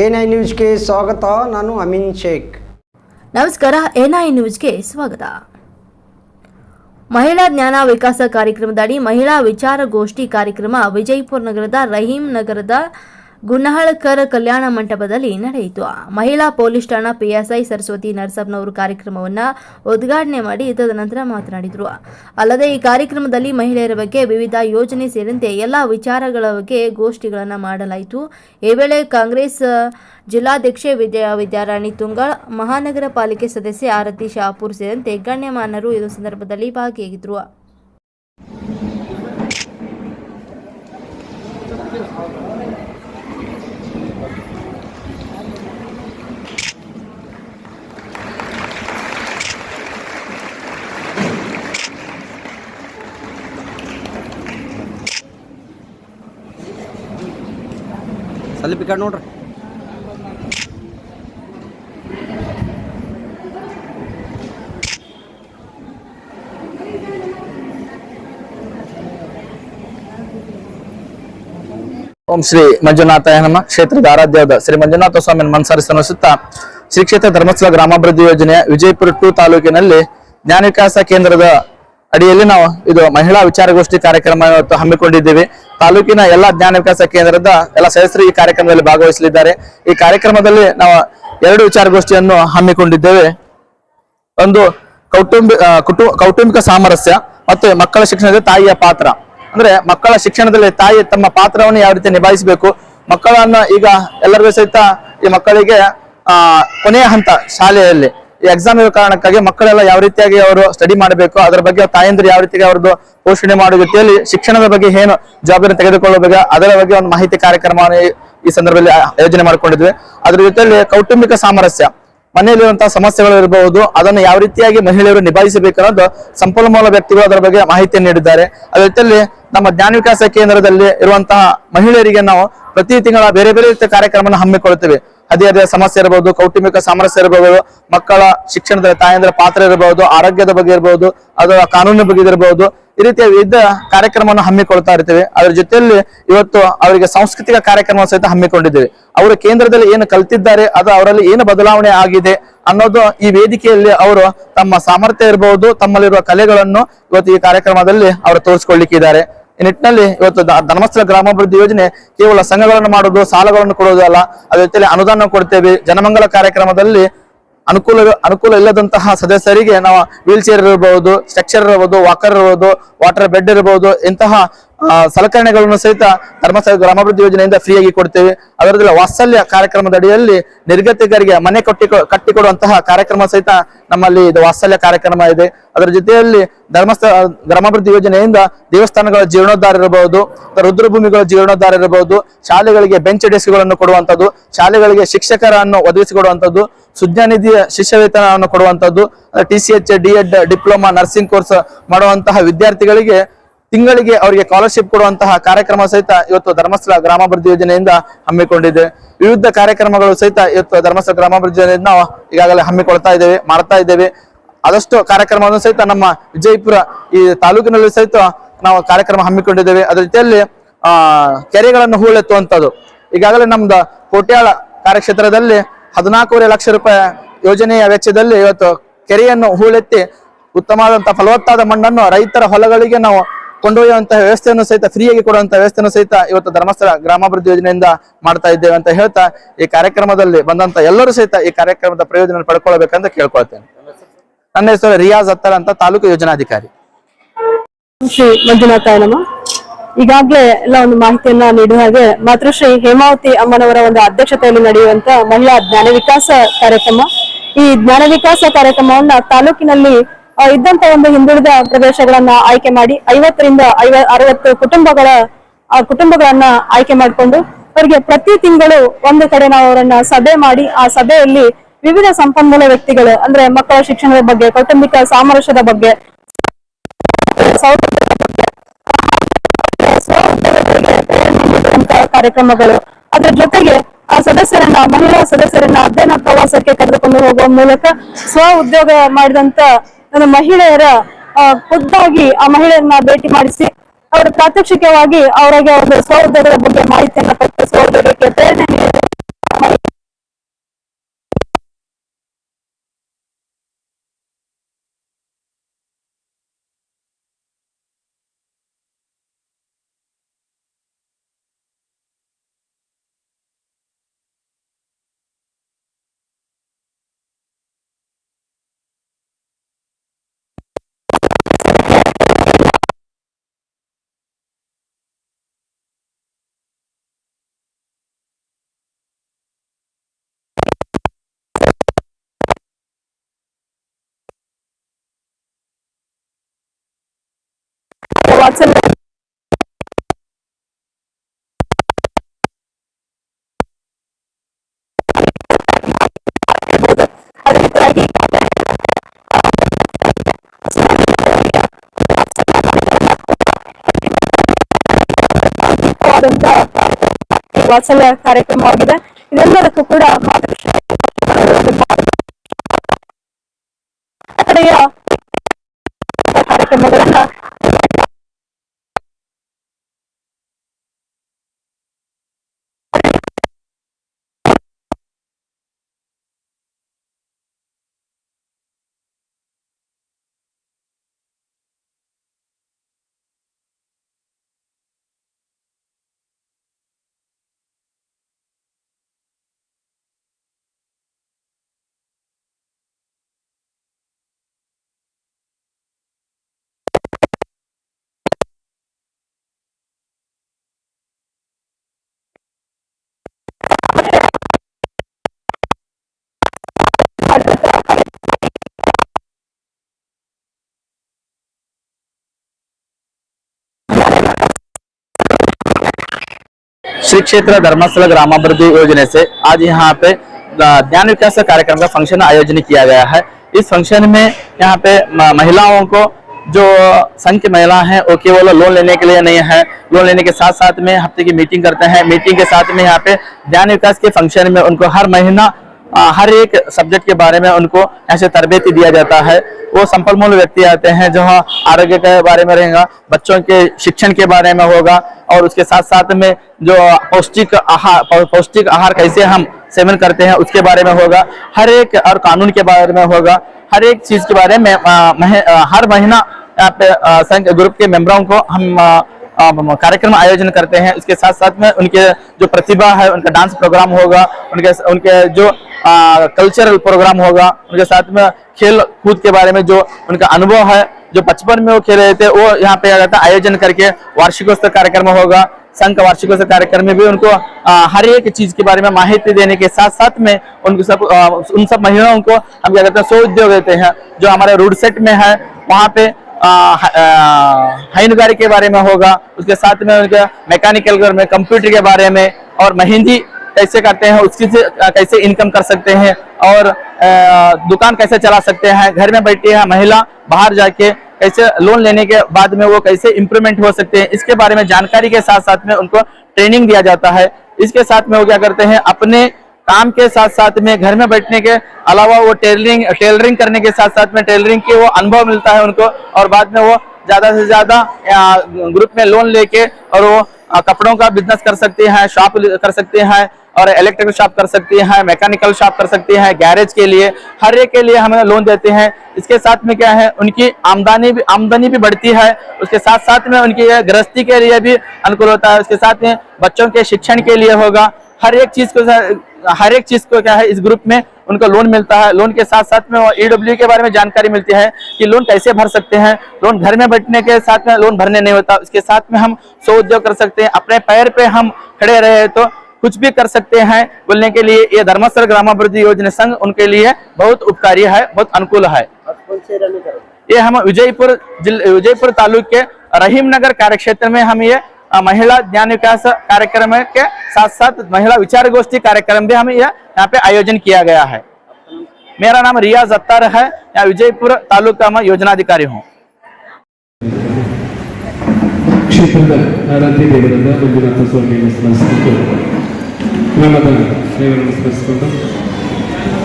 N I ನ್ಯೂಸ್ಗೆ ಸ್ವಾಗತ, ನಾನು ಅಮಿನ್ ಶೇಖ್. ನಮಸ್ಕಾರ ಎನ್ಐ ನ್ಯೂಸ್ಗೆ ಸ್ವಾಗತ. ಮಹಿಳಾ ಜ್ಞಾನ ವಿಕಾಸ ಕಾರ್ಯಕ್ರಮದಡಿ ಮಹಿಳಾ ವಿಚಾರಗೋಷ್ಠಿ ಕಾರ್ಯಕ್ರಮ ವಿಜಯಪುರ ನಗರದ ರಹೀಂ ನಗರದ ಗುನ್ನಹಳಕರ್ ಕಲ್ಯಾಣ ಮಂಟಪದಲ್ಲಿ ನಡೆಯಿತು. ಮಹಿಳಾ ಪೊಲೀಸ್ ಠಾಣಾ ಪಿಎಸ್ಐ ಸರಸ್ವತಿ ನರಸಪ್ಪನವರು ಕಾರ್ಯಕ್ರಮವನ್ನು ಉದ್ಘಾಟನೆ ಮಾಡಿ ತದನಂತರ ಮಾತನಾಡಿದರು. ಅಲ್ಲದೆ ಈ ಕಾರ್ಯಕ್ರಮದಲ್ಲಿ ಮಹಿಳೆಯರ ಬಗ್ಗೆ ವಿವಿಧ ಯೋಜನೆ ಸೇರಿದಂತೆ ಎಲ್ಲ ವಿಚಾರಗಳ ಬಗ್ಗೆ ಗೋಷ್ಠಿಗಳನ್ನು ಮಾಡಲಾಯಿತು. ಈ ವೇಳೆ ಕಾಂಗ್ರೆಸ್ ಜಿಲ್ಲಾಧ್ಯಕ್ಷೆ ವಿದ್ಯಾ ವಿದ್ಯಾರಾಣಿ ತುಂಗಳ, ಮಹಾನಗರ ಪಾಲಿಕೆ ಸದಸ್ಯೆ ಆರತಿ ಶಾಪೂರ್ ಸೇರಿದಂತೆ ಗಣ್ಯಮಾನರು ಇದು ಸಂದರ್ಭದಲ್ಲಿ ಭಾಗಿಯಾಗಿದ್ದರು. ಸ್ವಲ್ಪ ನೋಡ್ರಿ. ಓಂ ಶ್ರೀ ಮಂಜುನಾಥ ನಮ್ಮ ಕ್ಷೇತ್ರದ ಆರಾಧ್ಯವಾದ ಶ್ರೀ ಮಂಜುನಾಥ ಸ್ವಾಮಿ ಮನಸರಿಸುತ್ತಾ ಶ್ರೀ ಕ್ಷೇತ್ರ ಧರ್ಮಸ್ಥಳ ಗ್ರಾಮಾಭಿವೃದ್ಧಿ ಯೋಜನೆಯ ವಿಜಯಪುರ ಟು ತಾಲೂಕಿನಲ್ಲಿ ಜ್ಞಾನ ವಿಕಾಸ ಕೇಂದ್ರದ ಅಡಿಯಲ್ಲಿ ನಾವು ಇದು ಮಹಿಳಾ ವಿಚಾರಗೋಷ್ಠಿ ಕಾರ್ಯಕ್ರಮ ಹಮ್ಮಿಕೊಂಡಿದ್ದೇವೆ. ತಾಲೂಕಿನ ಎಲ್ಲಾ ಜ್ಞಾನ ವಿಕಾಸ ಕೇಂದ್ರದ ಎಲ್ಲ ಸದಸ್ಯರು ಈ ಕಾರ್ಯಕ್ರಮದಲ್ಲಿ ಭಾಗವಹಿಸಲಿದ್ದಾರೆ. ಈ ಕಾರ್ಯಕ್ರಮದಲ್ಲಿ ನಾವು ಎರಡು ವಿಚಾರಗೋಷ್ಠಿಯನ್ನು ಹಮ್ಮಿಕೊಂಡಿದ್ದೇವೆ. ಒಂದು ಕೌಟುಂಬಿಕ ಕೌಟುಂಬಿಕ ಸಾಮರಸ್ಯ ಮತ್ತು ಮಕ್ಕಳ ಶಿಕ್ಷಣದ ತಾಯಿಯ ಪಾತ್ರ. ಅಂದ್ರೆ ಮಕ್ಕಳ ಶಿಕ್ಷಣದಲ್ಲಿ ತಾಯಿ ತಮ್ಮ ಪಾತ್ರವನ್ನು ಯಾವ ರೀತಿ ನಿಭಾಯಿಸಬೇಕು? ಮಕ್ಕಳನ್ನ ಈಗ ಎಲ್ಲರಿಗೂ ಸಹಿತ ಈ ಮಕ್ಕಳಿಗೆ, ಆ, ಕೊನೆಯ ಹಂತ ಶಾಲೆಯಲ್ಲಿ. ಎಕ್ಸಾಮ್ ಇರೋ ಕಾರಣಕ್ಕಾಗಿ ಮಕ್ಕಳೆಲ್ಲ ಯಾವ ರೀತಿಯಾಗಿ ಅವರು ಸ್ಟಡಿ ಮಾಡಬೇಕು, ಅದರ ಬಗ್ಗೆ ತಾಯಂದಿರು ಯಾವ ರೀತಿಯಾಗಿ ಅವ್ರದ್ದು ಪೋಷಣೆ ಮಾಡುವ ಜೊತೆಯಲ್ಲಿ ಶಿಕ್ಷಣದ ಬಗ್ಗೆ ಏನು ಜವಾಬ್ದಾರಿ ತೆಗೆದುಕೊಳ್ಳಬೇಕು ಅದರ ಬಗ್ಗೆ ಒಂದು ಮಾಹಿತಿ ಕಾರ್ಯಕ್ರಮವನ್ನು ಈ- ಸಂದರ್ಭದಲ್ಲಿ ಆಯೋಜನೆ ಮಾಡಿಕೊಂಡಿದ್ವಿ. ಅದರ ಜೊತೆಯಲ್ಲಿ ಕೌಟುಂಬಿಕ ಸಾಮರಸ್ಯ. ಮನೆಯಲ್ಲಿರುವಂತಹ ಸಮಸ್ಯೆಗಳು ಇರಬಹುದು, ಅದನ್ನು ಯಾವ ರೀತಿಯಾಗಿ ಮಹಿಳೆಯರು ನಿಭಾಯಿಸಬೇಕು ಅನ್ನೋದು ಸಂಪನ್ಮೂಲ ವ್ಯಕ್ತಿಗಳು ಅದರ ಬಗ್ಗೆ ಮಾಹಿತಿ ನೀಡಿದ್ದಾರೆ. ಅದರ ಜೊತೆಯಲ್ಲಿ ನಮ್ಮ ಜ್ಞಾನ ವಿಕಾಸ ಕೇಂದ್ರದಲ್ಲಿ ಇರುವಂತಹ ಮಹಿಳೆಯರಿಗೆ ನಾವು ಪ್ರತಿ ತಿಂಗಳ ಬೇರೆ ಬೇರೆ ರೀತಿಯ ಕಾರ್ಯಕ್ರಮವನ್ನು ಹಮ್ಮಿಕೊಳ್ಳುತ್ತೇವೆ. ಅದೇ ಅದೇ ಸಮಸ್ಯೆ ಇರಬಹುದು, ಕೌಟುಂಬಿಕ ಸಾಮರಸ್ಯ ಇರಬಹುದು, ಮಕ್ಕಳ ಶಿಕ್ಷಣದ ತಾಯಂದ್ರ ಪಾತ್ರ ಇರಬಹುದು, ಆರೋಗ್ಯದ ಬಗ್ಗೆ ಇರಬಹುದು ಅದರ ಕಾನೂನಿನ ಬಗ್ಗೆ ಇರಬಹುದು, ಈ ರೀತಿಯ ವಿವಿಧ ಕಾರ್ಯಕ್ರಮವನ್ನು ಹಮ್ಮಿಕೊಳ್ತಾ ಇರ್ತೇವೆ. ಅದರ ಜೊತೆಯಲ್ಲಿ ಇವತ್ತು ಅವರಿಗೆ ಸಾಂಸ್ಕೃತಿಕ ಕಾರ್ಯಕ್ರಮ ಸಹಿತ ಹಮ್ಮಿಕೊಂಡಿದ್ದೇವೆ. ಅವರು ಕೇಂದ್ರದಲ್ಲಿ ಏನು ಕಲ್ತಿದ್ದಾರೆ, ಅದು ಅವರಲ್ಲಿ ಏನು ಬದಲಾವಣೆ ಆಗಿದೆ ಅನ್ನೋದು ಈ ವೇದಿಕೆಯಲ್ಲಿ ಅವರು ತಮ್ಮ ಸಾಮರ್ಥ್ಯ ಇರಬಹುದು, ತಮ್ಮಲ್ಲಿರುವ ಕಲೆಗಳನ್ನು ಇವತ್ತು ಈ ಕಾರ್ಯಕ್ರಮದಲ್ಲಿ ಅವರು ತೋರಿಸಿಕೊಳ್ಳಿಕ್ಕಿದ್ದಾರೆ. ಈ ನಿಟ್ಟಿನಲ್ಲಿ ಇವತ್ತು ಧರ್ಮಸ್ಥಳ ಗ್ರಾಮಾಭಿವೃದ್ಧಿ ಯೋಜನೆ ಕೇವಲ ಸಂಘಗಳನ್ನು ಮಾಡೋದು ಸಾಲಗಳನ್ನು ಕೊಡೋದಲ್ಲ ಅದೇ ರೀತಿಯಲ್ಲಿ ಅನುದಾನ ಕೊಡ್ತೇವೆ. ಜನಮಂಗಲ ಕಾರ್ಯಕ್ರಮದಲ್ಲಿ ಅನುಕೂಲ ಅನುಕೂಲ ಇಲ್ಲದಂತಹ ಸದಸ್ಯರಿಗೆ ನಾವು ವೀಲ್ ಚೇರ್ ಇರಬಹುದು, ಸ್ಟ್ರಕ್ಚರ್ ಇರಬಹುದು, ವಾಕರ್ ಇರಬಹುದು, ವಾಟರ್ ಬೆಡ್ ಇರಬಹುದು, ಇಂತಹ ಸಲಕರಣೆಗಳನ್ನು ಸಹಿತ ಧರ್ಮಸ್ಥಳ ಗ್ರಾಮಾಭಿವೃದ್ಧಿ ಯೋಜನೆಯಿಂದ ಫ್ರೀಯಾಗಿ ಕೊಡ್ತೇವೆ. ಅದರದಲ್ಲಿ ವಾತ್ಸಲ್ಯ ಕಾರ್ಯಕ್ರಮದ ಅಡಿಯಲ್ಲಿ ನಿರ್ಗತಿಕರಿಗೆ ಮನೆ ಕಟ್ಟಿ, ಕಟ್ಟಿಕೊಡುವಂತಹ ಕಾರ್ಯಕ್ರಮ ಸಹಿತ ನಮ್ಮಲ್ಲಿ ಇದು ವಾತ್ಸಲ್ಯ ಕಾರ್ಯಕ್ರಮ ಇದೆ. ಅದರ ಜೊತೆಯಲ್ಲಿ ಧರ್ಮಸ್ಥಳ ಗ್ರಾಮಾಭಿವೃದ್ಧಿ ಯೋಜನೆಯಿಂದ ದೇವಸ್ಥಾನಗಳ ಜೀರ್ಣೋದ್ಧಾರ ಇರಬಹುದು ರುದ್ರಭೂಮಿಗಳ ಜೀರ್ಣೋದ್ಧಾರ ಇರಬಹುದು, ಶಾಲೆಗಳಿಗೆ ಬೆಂಚ್ ಡೆಸ್ಕ್ಗಳನ್ನು ಕೊಡುವಂಥದ್ದು, ಶಾಲೆಗಳಿಗೆ ಶಿಕ್ಷಕರನ್ನು ಒದಗಿಸಿಕೊಡುವಂಥದ್ದು, ಸುಜ್ಞಾನಿಧಿಯ ಶಿಷ್ಯ ವೇತನವನ್ನು ಕೊಡುವಂತದ್ದು T C H, D Ed, diploma, nursing course ಮಾಡುವಂತಹ ವಿದ್ಯಾರ್ಥಿಗಳಿಗೆ ತಿಂಗಳಿಗೆ ಅವರಿಗೆ ಸ್ಕಾಲರ್ಶಿಪ್ ಕೊಡುವಂತಹ ಕಾರ್ಯಕ್ರಮ ಸಹಿತ ಇವತ್ತು ಧರ್ಮಸ್ಥಳ ಗ್ರಾಮಾಭಿವೃದ್ಧಿ ಯೋಜನೆಯಿಂದ ಹಮ್ಮಿಕೊಂಡಿದೆ. ವಿವಿಧ ಕಾರ್ಯಕ್ರಮಗಳು ಸಹಿತ ಇವತ್ತು ಧರ್ಮಸ್ಥಳ ಗ್ರಾಮಾಭಿವೃದ್ಧಿ ಯೋಜನೆಯಿಂದ ನಾವು ಈಗಾಗಲೇ ಹಮ್ಮಿಕೊಳ್ತಾ ಇದ್ದೇವೆ, ಮಾಡ್ತಾ ಇದ್ದೇವೆ. ಆದಷ್ಟು ಕಾರ್ಯಕ್ರಮವನ್ನು ಸಹಿತ ನಮ್ಮ ವಿಜಯಪುರ ಈ ತಾಲೂಕಿನಲ್ಲಿ ಸಹಿತ ನಾವು ಕಾರ್ಯಕ್ರಮ ಹಮ್ಮಿಕೊಂಡಿದ್ದೇವೆ. ಅದ್ರ ಜೊತೆಯಲ್ಲಿ ಆ, ಕೆರೆಗಳನ್ನು ಹೂಳೆತ್ತುವಂಥದ್ದು. ಈಗಾಗಲೇ ನಮ್ದು ಕೋಟ್ಯಾಳ ಕಾರ್ಯಕ್ಷೇತ್ರದಲ್ಲಿ ಹದಿನಾಲ್ಕೂವರೆ ಲಕ್ಷ ರೂಪಾಯಿ ಯೋಜನೆಯ ವೆಚ್ಚದಲ್ಲಿ ಇವತ್ತು ಕೆರೆಯನ್ನು ಹೂಳೆತ್ತಿ ಉತ್ತಮವಾದಂತಹ ಫಲವತ್ತಾದ ಮಣ್ಣನ್ನು ರೈತರ ಹೊಲಗಳಿಗೆ ನಾವು ಕೊಂಡೊಯ್ಯುವಂತಹ ವ್ಯವಸ್ಥೆಯನ್ನು ಸಹಿತ, ಫ್ರೀಯಾಗಿ ಕೊಡುವಂತಹ ವ್ಯವಸ್ಥೆಯನ್ನು ಸಹಿತ ಇವತ್ತು ಧರ್ಮಸ್ಥಳ ಗ್ರಾಮಾಭಿವೃದ್ಧಿ ಯೋಜನೆಯಿಂದ ಮಾಡ್ತಾ ಇದ್ದೇವೆ ಅಂತ ಹೇಳ್ತಾ ಈ ಕಾರ್ಯಕ್ರಮದಲ್ಲಿ ಬಂದಂತ ಎಲ್ಲರೂ ಸಹಿತ ಈ ಕಾರ್ಯಕ್ರಮದ ಪ್ರಯೋಜನ ಪಡ್ಕೊಳ್ಬೇಕಂತ ಕೇಳ್ಕೊಳ್ತೇನೆ. ನನ್ನ ಹೆಸರು ರಿಯಾಜ್ ಅತ್ತರ್ ಅಂತ ತಾಲೂಕು ಯೋಜನಾಧಿಕಾರಿ. ಶ್ರೀ ಮಂಜುನಾಥ ಈಗಾಗಲೇ ಎಲ್ಲ ಒಂದು ಮಾಹಿತಿಯನ್ನ ನೀಡುವ ಹಾಗೆ ಮಾತೃಶ್ರೀ ಹೇಮಾವತಿ ಅಮ್ಮನವರ ಒಂದು ಅಧ್ಯಕ್ಷತೆಯಲ್ಲಿ ನಡೆಯುವಂತ ಮಹಿಳಾ ಜ್ಞಾನ ವಿಕಾಸ ಕಾರ್ಯಕ್ರಮ. ಈ ಜ್ಞಾನ ವಿಕಾಸ ಕಾರ್ಯಕ್ರಮವನ್ನ ತಾಲೂಕಿನಲ್ಲಿ ಇದ್ದಂತ ಒಂದು ಹಿಂದುಳಿದ ಪ್ರದೇಶಗಳನ್ನ ಆಯ್ಕೆ ಮಾಡಿ ಐವತ್ತರಿಂದ ಐವ, ಅರವತ್ತು ಕುಟುಂಬಗಳ ಕುಟುಂಬಗಳನ್ನ ಆಯ್ಕೆ ಮಾಡಿಕೊಂಡು, ಅವರಿಗೆ ಪ್ರತಿ ತಿಂಗಳು ಒಂದು ಕಡೆ ನಾವು ಅವರನ್ನ ಸಭೆ ಮಾಡಿ, ಆ ಸಭೆಯಲ್ಲಿ ವಿವಿಧ ಸಂಪನ್ಮೂಲ ವ್ಯಕ್ತಿಗಳು, ಅಂದ್ರೆ ಮಕ್ಕಳ ಶಿಕ್ಷಣದ ಬಗ್ಗೆ, ಕೌಟುಂಬಿಕ ಸಾಮರಸ್ಯದ ಬಗ್ಗೆ ಕಾರ್ಯಕ್ರಮಗಳು. ಅದರ ಜೊತೆಗೆ ಆ ಸದಸ್ಯರನ್ನ, ಮಹಿಳಾ ಸದಸ್ಯರನ್ನ ಅಧ್ಯಯನ ಪ್ರವಾಸಕ್ಕೆ ಕರೆದುಕೊಂಡು ಹೋಗುವ ಮೂಲಕ ಸ್ವ ಉದ್ಯೋಗ ಮಾಡಿದಂತ ಮಹಿಳೆಯರ ಖುದ್ದಾಗಿ ಆ ಮಹಿಳೆಯರನ್ನ ಭೇಟಿ ಮಾಡಿಸಿ, ಅವರ ಪ್ರಾತ್ಯಕ್ಷಿಕವಾಗಿ ಅವರಿಗೆ ಒಂದು ಸ್ವ ಉದ್ಯೋಗದ ಬಗ್ಗೆ ಮಾಹಿತಿಯನ್ನ ಕೊಟ್ಟು ಸ್ವ ಉದ್ಯೋಗಕ್ಕೆ ಪ್ರೇರಣೆ ವಾತ್ಸಲ್ಯ ಅದೇ ರೀತಿಯಾಗಿ ಆದಂತ ವಾತ್ಸಲ್ಯ ಕಾರ್ಯಕ್ರಮವಾಗಿದೆ ಇದೆಲ್ಲದಕ್ಕೂ ಕೂಡ ಮಾತೃಶ್ರೀ ಕಡೆಯ श्री क्षेत्र धर्मस्थल ग्रामाभिवृद्धि योजना से आज यहाँ पे ज्ञान विकास कार्यक्रम का फ़ंक्शन आयोजन किया गया है। इस फ़ंक्शन में यहाँ पे महिलाओं को जो संघ की महिला है, वो केवल लोन लेने के लिए नहीं है। लोन लेने के साथ साथ में हफ़्ते की मीटिंग करते हैं। मीटिंग के साथ में यहाँ पे ज्ञान विकास के फ़ंक्शन में उनको हर महीना हर एक सब्जेक्ट के बारे में उनको ऐसे तरबेती दिया जाता है। वो संपन्नमूल व्यक्ति आते हैं जहाँ आरोग्य के बारे में रहेगा बच्चों के शिक्षण के बारे में होगा और उसके साथ साथ में जो पौष्टिक आहार पौष्टिक आहार कैसे हम सेवन करते हैं उसके बारे में होगा। हर एक और कानून के बारे में होगा। हर एक चीज़ के बारे में अ, महे- अ, हर महीना संघ ग्रुप के मेंबरों को हम कार्यक्रम आयोजन करते हैं। इसके साथ साथ में उनके जो प्रतिभा है उनका डांस प्रोग्राम होगा उनके उनके जो कल्चरल प्रोग्राम होगा। उनके साथ में खेल कूद के बारे में जो उनका अनुभव है जो बचपन में वो खेल रहे थे वो यहाँ पे क्या कहता है आयोजन करके वार्षिकोत्सव कार्यक्रम होगा। संघ वार्षिकोत्सव कार्यक्रम में भी उनको अ, हर एक चीज़ के बारे में माहिती देने के साथ साथ में उनको सब अ, उन सब महिलाओं को हम क्या कहते हैं स्व उद्योग देते हैं जो हमारे रूड सेट में है वहाँ पे अ, ह- के बारे में होगा। उसके साथ में उनके मैकेनिकल में कंप्यूटर के बारे में और मेहंदी कैसे करते हैं, उसकी से कैसे इनकम कर सकते हैं और दुकान कैसे चला सकते हैं, घर में बैठी है महिला, बाहर जाके कैसे लोन लेने के बाद में वो कैसे इम्प्रूवमेंट हो सकते हैं, इसके बारे में जानकारी के साथ साथ में उनको ट्रेनिंग दिया जाता है। इसके साथ में वो क्या करते हैं, अपने काम के साथ साथ में घर में बैठने के अलावा वो टेलरिंग टेलरिंग करने के साथ साथ में टेलरिंग के वो अनुभव मिलता है उनको और बाद में वो ज़्यादा से ज़्यादा ग्रुप में लोन लेके और वो कपड़ों का बिज़नेस कर सकते हैं शॉप कर सकते हैं और इलेक्ट्रिकल शॉप कर सकती हैं मैकेनिकल शॉप कर सकती हैं गैरेज के लिए, हर एक के लिए हमें लोन देते हैं। इसके साथ में क्या है, उनकी आमदनी भी आमदनी भी बढ़ती है, उसके साथ साथ में उनकी गृहस्थी के लिए भी अनुकूल होता है। उसके साथ में बच्चों के शिक्षण के लिए होगा। हर एक चीज़ को, हर एक चीज़ को क्या है, इस ग्रुप में उनको लोन मिलता है। लोन के साथ साथ में ईडब्ल्यू के बारे में जानकारी मिलती है कि लोन कैसे भर सकते हैं। लोन घर में बैठने के साथ में लोन भरने नहीं होता। उसके साथ में हम सौ उद्योग कर सकते हैं। अपने पैर पे हम खड़े रहे तो कुछ भी कर सकते हैं बोलने के लिए। ये धर्मस्थल ग्रामाभिवृद्धि योजना संघ उनके लिए बहुत उपकारी है बहुत अनुकूल है। ये हम विजयपुर विजयपुर तालुक के रहीम नगर कार्यक्षेत्र में हम ये महिला ज्ञान विकास कार्यक्रम के साथ साथ महिला विचार गोष्ठी कार्यक्रम भी हमें ये यहाँ पे आयोजन किया गया है। मेरा नाम रिया जत्तार है यहाँ विजयपुर तालुक का योजना अधिकारी हूँ क्षेत्र ಆರಾಧ್ಯ ಸೇವೆಯನ್ನು ಸ್ಮರಿಸಿಕೊಂಡು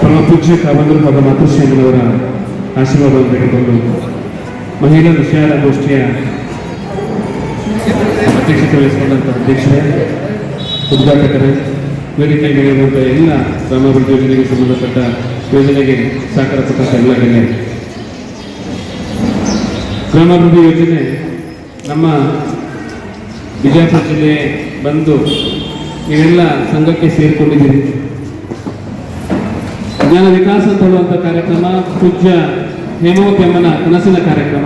ಪರಮ ಪೂಜ್ಯ ಕಾವಂದರು ಹಾಗೂ ಮಾತೃಶ್ರೀಮನವರ ಆಶೀರ್ವಾದವನ್ನು ತೆಗೆದುಕೊಂಡು ಮಹಿಳಾ ವಿಷಯಾರ ಗೋಷ್ಠಿಯ ಅಧ್ಯಕ್ಷತೆ ವಹಿಸಿಕೊಂಡಂಥ ಅಧ್ಯಕ್ಷರೇ, ಉದ್ಘಾಟಕರೇ, ವೇದಿಕೆ ಮೇಲಿರುವಂಥ ಎಲ್ಲ ಗ್ರಾಮಾಭಿವೃದ್ಧಿ ಯೋಜನೆಗೆ ಸಂಬಂಧಪಟ್ಟ ಯೋಜನೆಗೆ ಸಹಕಾರ ಕೊಟ್ಟಂಥ ಎಲ್ಲ ಗಣ್ಯರು ಗ್ರಾಮಾಭಿವೃದ್ಧಿ ಯೋಜನೆ ನಮ್ಮ ಬಿಜಾಪುರ ಜಿಲ್ಲೆ ಬಂದು ನೀವೆಲ್ಲ ಸಂಘಕ್ಕೆ ಸೇರಿಕೊಂಡಿದ್ದೀರಿ. ಜ್ಞಾನ ವಿಕಾಸ ಅಂತ ಹೇಳುವಂಥ ಕಾರ್ಯಕ್ರಮ, ಪೂಜ್ಯ ಹೇಮವತಿಯಮ್ಮನ ಕನಸಿನ ಕಾರ್ಯಕ್ರಮ.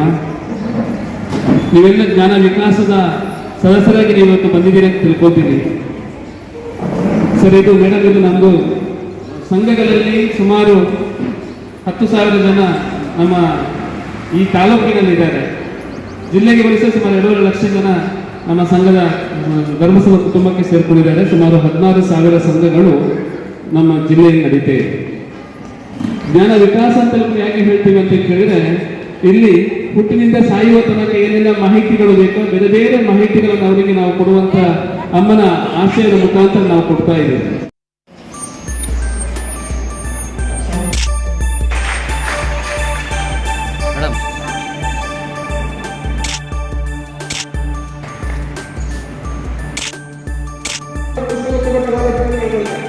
ನೀವೆಲ್ಲ ಜ್ಞಾನ ವಿಕಾಸದ ಸದಸ್ಯರಾಗಿ ನೀವು ಬಂದಿದ್ದೀರಿ ಅಂತ ತಿಳ್ಕೊತೀನಿ ಸರ್, ಇದು ಮೇಡಮ್ ಇದು ನಮ್ಮದು ಸಂಘಗಳಲ್ಲಿ ಸುಮಾರು ಹತ್ತು ಸಾವಿರ ಜನ ನಮ್ಮ ಈ ತಾಲೂಕಿನಲ್ಲಿದ್ದಾರೆ. ಜಿಲ್ಲೆಗೆ ಬಳಸಿದ ಸುಮಾರು ಎರಡೂವರೆ ಲಕ್ಷ ಜನ ನಮ್ಮ ಸಂಘದ ಧರ್ಮಸಭಾ ಕುಟುಂಬಕ್ಕೆ ಸೇರ್ಕೊಂಡಿದ್ದಾರೆ. ಸುಮಾರು ಹದಿನಾರು ಸಾವಿರ ಸಂಘಗಳು ನಮ್ಮ ಜಿಲ್ಲೆಯಲ್ಲಿ ನಡೀತಾ ಜ್ಞಾನ ವಿಕಾಸ ಅಂತ ಯಾಕೆ ಹೇಳ್ತೀವಿ ಅಂತ ಕೇಳಿದ್ರೆ, ಇಲ್ಲಿ ಹುಟ್ಟಿನಿಂದ ಸಾಯುವ ತನಕ ಏನೆಲ್ಲ ಮಾಹಿತಿಗಳು ಬೇಕೋ, ಬೇರೆ ಬೇರೆ ಮಾಹಿತಿಗಳನ್ನು ಅವರಿಗೆ ನಾವು ಕೊಡುವಂತ ಅಮ್ಮನ ಆಶಯದ ಮುಖಾಂತರ ನಾವು ಕೊಡ್ತಾ ಇದ್ದೇವೆ. ಈ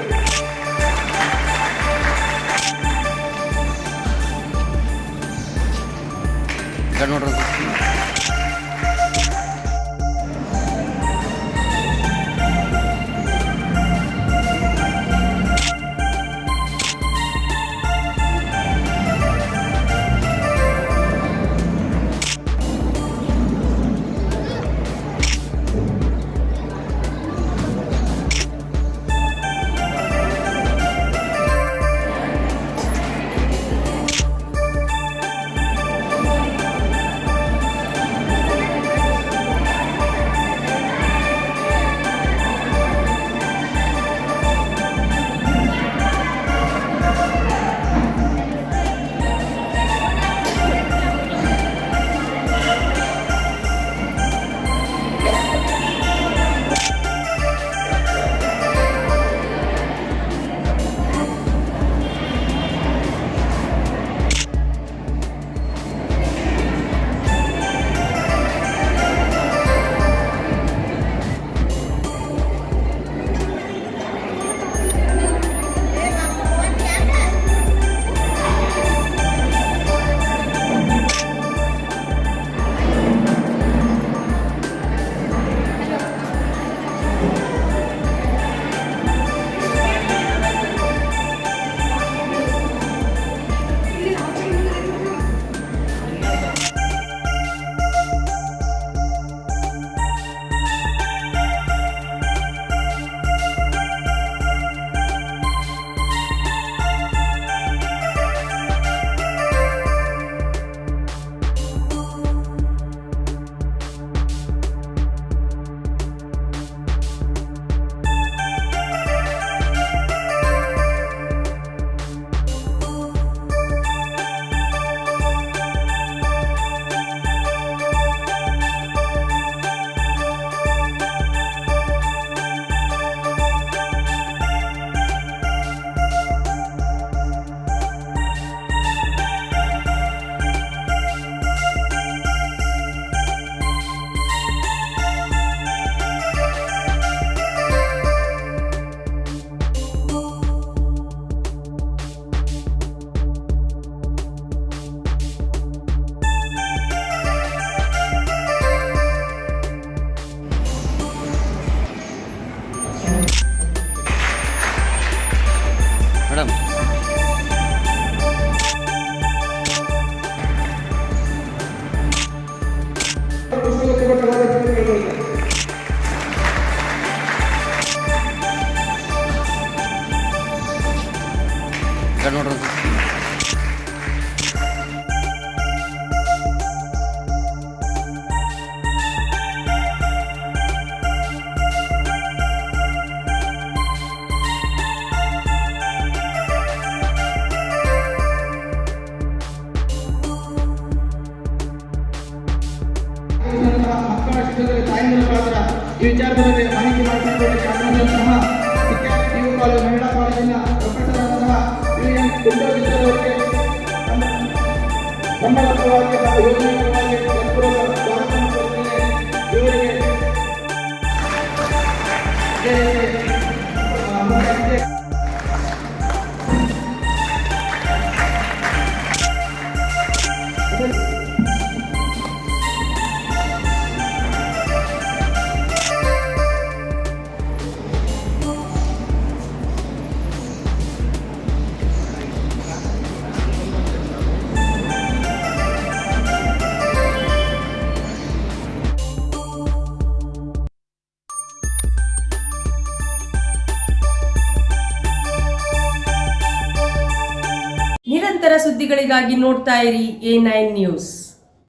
ಮಕ್ಕಳ ತಾಯಿ ಪಾತ್ರ, ಈ ವಿಚಾರದಲ್ಲಿ ಮಾಹಿತಿ ಮಾಡಿಕೊಂಡು ವಿದ್ಯಾರ್ಥಿ ಪಿಯು ಕಾಲೇಜು, ಮಹಿಳಾ ಕಾಲೇಜಿನ ಆದಂತಹ ಯು ಎನ್ ಕುಂಡೋಜಿದ್ದವರಿಗೆ ಸಂಬಳ ಪರವಾಗಿ ಹಾಗೂ ಯೋಜನೆ ಪರವಾಗಿ ಹೃತ್ಪೂರ್ವಕ ಸ್ವಾಗತವನ್ನು ಕೋರುತ್ತೇನೆ. ಇವರಿಗೆ ನಿರಂತರ ನೋಡ್ತಾ ಇರಿ ಎ ನೈನ್ ನ್ಯೂಸ್.